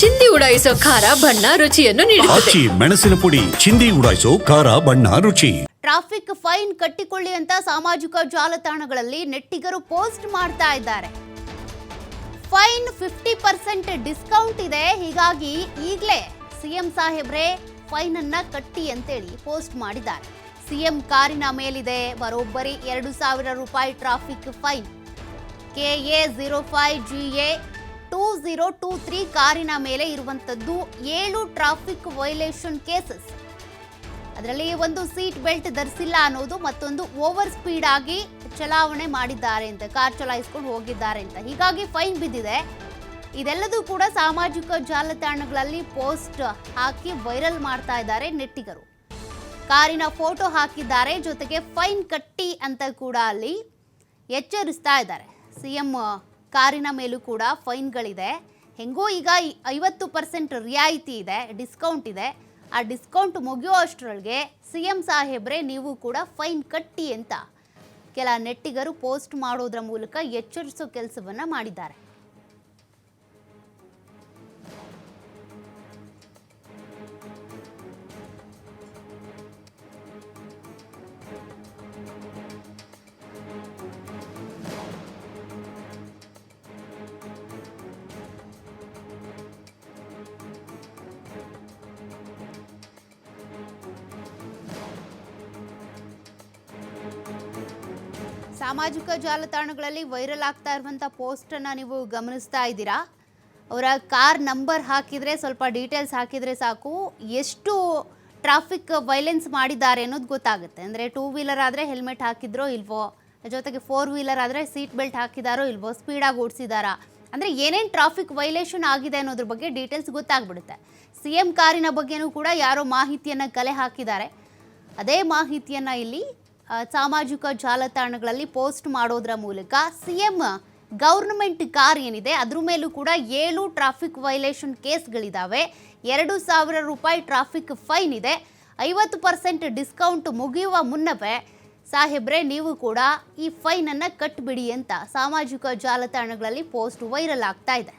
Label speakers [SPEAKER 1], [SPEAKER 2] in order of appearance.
[SPEAKER 1] ಚಿಂದಿ ಉಡಾಯಿಸೋ ಖಾರ ಬಣ್ಣ ರುಚಿಯನ್ನು ನೀಡುತ್ತದೆ.
[SPEAKER 2] ಆಚಿ ಮೆಣಸಿನ ಪುಡಿ ಚಿಂದಿ ಉಡಾಯಿಸೋ ಖಾರ ಬಣ್ಣ ರುಚಿ.
[SPEAKER 3] ಟ್ರಾಫಿಕ್ ಫೈನ್ ಕಟ್ಟಿಕೊಳ್ಳಿ ಅಂತ ಸಾಮಾಜಿಕ ಜಾಲತಾಣಗಳಲ್ಲಿ ನೆಟ್ಟಿಗರು ಪೋಸ್ಟ್ ಮಾಡ್ತಾ ಇದ್ದಾರೆ. ಫೈನ್ ಫಿಫ್ಟಿ ಪರ್ಸೆಂಟ್ ಡಿಸ್ಕೌಂಟ್ ಇದೆ ಹೀಗಾಗಿ ಈಗಲೇ ಸಿಎಂ ಸಾಹೇಬ್ರೆ ಫೈನ್ ಅನ್ನ ಕಟ್ಟಿ ಅಂತೇಳಿ ಪೋಸ್ಟ್ ಮಾಡಿದ್ದಾರೆ. ಸಿಎಂ ಕಾರಿನ ಮೇಲಿದೆ ಬರೋಬ್ಬರಿ ಎರಡು ಸಾವಿರ ರೂಪಾಯಿ traffic fine. K A zero five G A two zero two three ಕಾರಿನ ಮೇಲೆ ಇರುವಂಥದ್ದು ಏಳು ಟ್ರಾಫಿಕ್ ವೈಲೇಷನ್ ಕೇಸಸ್. ಅದರಲ್ಲಿ ಒಂದು ಸೀಟ್ ಬೆಲ್ಟ್ ಧರಿಸಿಲ್ಲ ಅನ್ನೋದು ಮತ್ತೊಂದು ಓವರ್ ಸ್ಪೀಡ್ ಆಗಿ ಚಲಾವಣೆ ಮಾಡಿದ್ದಾರೆ ಅಂತ, ಕಾರ್ ಚಲಾಯಿಸ್ಕೊಂಡು ಹೋಗಿದ್ದಾರೆ ಅಂತ. ಹೀಗಾಗಿ ಫೈನ್ ಬಿದ್ದಿದೆ. ಇದೆಲ್ಲದೂ ಕೂಡ ಸಾಮಾಜಿಕ ಜಾಲತಾಣಗಳಲ್ಲಿ ಪೋಸ್ಟ್ ಹಾಕಿ ವೈರಲ್ ಮಾಡ್ತಾ ಇದ್ದಾರೆ ನೆಟ್ಟಿಗರು. ಕಾರಿನ ಫೋಟೋ ಹಾಕಿದ್ದಾರೆ, ಜೊತೆಗೆ ಫೈನ್ ಕಟ್ಟಿ ಅಂತ ಕೂಡ ಅಲ್ಲಿ ಎಚ್ಚರಿಸ್ತಾ ಇದ್ದಾರೆ. ಸಿ ಎಂ ಕಾರಿನ ಮೇಲೂ ಕೂಡ ಫೈನ್ಗಳಿದೆ. ಹೆಂಗೋ ಈಗ ಐವತ್ತು ಪರ್ಸೆಂಟ್ ರಿಯಾಯಿತಿ ಇದೆ, ಡಿಸ್ಕೌಂಟ್ ಇದೆ. ಆ ಡಿಸ್ಕೌಂಟ್ ಮುಗಿಯೋ ಅಷ್ಟರೊಳಗೆ ಸಿ ಎಂ ಸಾಹೇಬ್ರೇ ನೀವು ಕೂಡ ಫೈನ್ ಕಟ್ಟಿ ಅಂತ ಕೆಲ ನೆಟ್ಟಿಗರು ಪೋಸ್ಟ್ ಮಾಡೋದ್ರ ಮೂಲಕ ಎಚ್ಚರಿಸೋ ಕೆಲಸವನ್ನು ಮಾಡಿದ್ದಾರೆ. ಸಾಮಾಜಿಕ ಜಾಲತಾಣಗಳಲ್ಲಿ ವೈರಲ್ ಆಗ್ತಾ ಇರುವಂಥ ಪೋಸ್ಟನ್ನು ನೀವು ಗಮನಿಸ್ತಾ ಇದ್ದೀರಾ? ಅವರ ಕಾರ್ ನಂಬರ್ ಹಾಕಿದರೆ ಸ್ವಲ್ಪ ಡೀಟೇಲ್ಸ್ ಹಾಕಿದರೆ ಸಾಕು. ಎಷ್ಟು ಟ್ರಾಫಿಕ್ ವೈಲೆನ್ಸ್ ಮಾಡಿದ್ದಾರೆ ಅನ್ನೋದು ಗೊತ್ತಾಗುತ್ತೆ. ಅಂದರೆ ಟೂ ವೀಲರ್ ಆದರೆ ಹೆಲ್ಮೆಟ್ ಹಾಕಿದ್ರೋ ಇಲ್ವೋ, ಜೊತೆಗೆ ಫೋರ್ ವೀಲರ್ ಆದರೆ ಸೀಟ್ ಬೆಲ್ಟ್ ಹಾಕಿದಾರೋ ಇಲ್ವೋ ಸ್ಪೀಡಾಗಿ ಓಡಿಸಿದಾರಾ? ಅಂದರೆ ಏನೇನು ಟ್ರಾಫಿಕ್ ವೈಲೇಷನ್ ಆಗಿದೆ ಅನ್ನೋದ್ರ ಬಗ್ಗೆ ಡೀಟೇಲ್ಸ್ ಗೊತ್ತಾಗ್ಬಿಡುತ್ತೆ. ಸಿ ಎಂ ಕಾರಿನ ಬಗ್ಗೆನೂ ಕೂಡ ಯಾರೋ ಮಾಹಿತಿಯನ್ನು ಕಲೆ ಹಾಕಿದ್ದಾರೆ. ಅದೇ ಮಾಹಿತಿಯನ್ನು ಇಲ್ಲಿ ಸಾಮಾಜಿಕ ಜಾಲತಾಣಗಳಲ್ಲಿ ಪೋಸ್ಟ್ ಮಾಡೋದ್ರ ಮೂಲಕ ಸಿ ಎಂ ಗೌರ್ಮೆಂಟ್ ಕಾರ್ ಏನಿದೆ, ಅದ್ರ ಮೇಲೂ ಕೂಡ ಏಳು ಟ್ರಾಫಿಕ್ ವೈಲೇಷನ್ ಕೇಸ್ಗಳಿದ್ದಾವೆ ಎರಡು ಸಾವಿರ ರೂಪಾಯಿ ಟ್ರಾಫಿಕ್ ಫೈನ್ ಇದೆ. ಐವತ್ತು ಪರ್ಸೆಂಟ್ ಡಿಸ್ಕೌಂಟ್ ಮುಗಿಯುವ ಮುನ್ನವೇ ಸಾಹೇಬ್ರೆ, ನೀವು ಕೂಡ ಈ ಫೈನನ್ನು ಕಟ್ಬಿಡಿ ಅಂತ ಸಾಮಾಜಿಕ ಜಾಲತಾಣಗಳಲ್ಲಿ ಪೋಸ್ಟ್ ವೈರಲ್ ಆಗ್ತಾ ಇದೆ.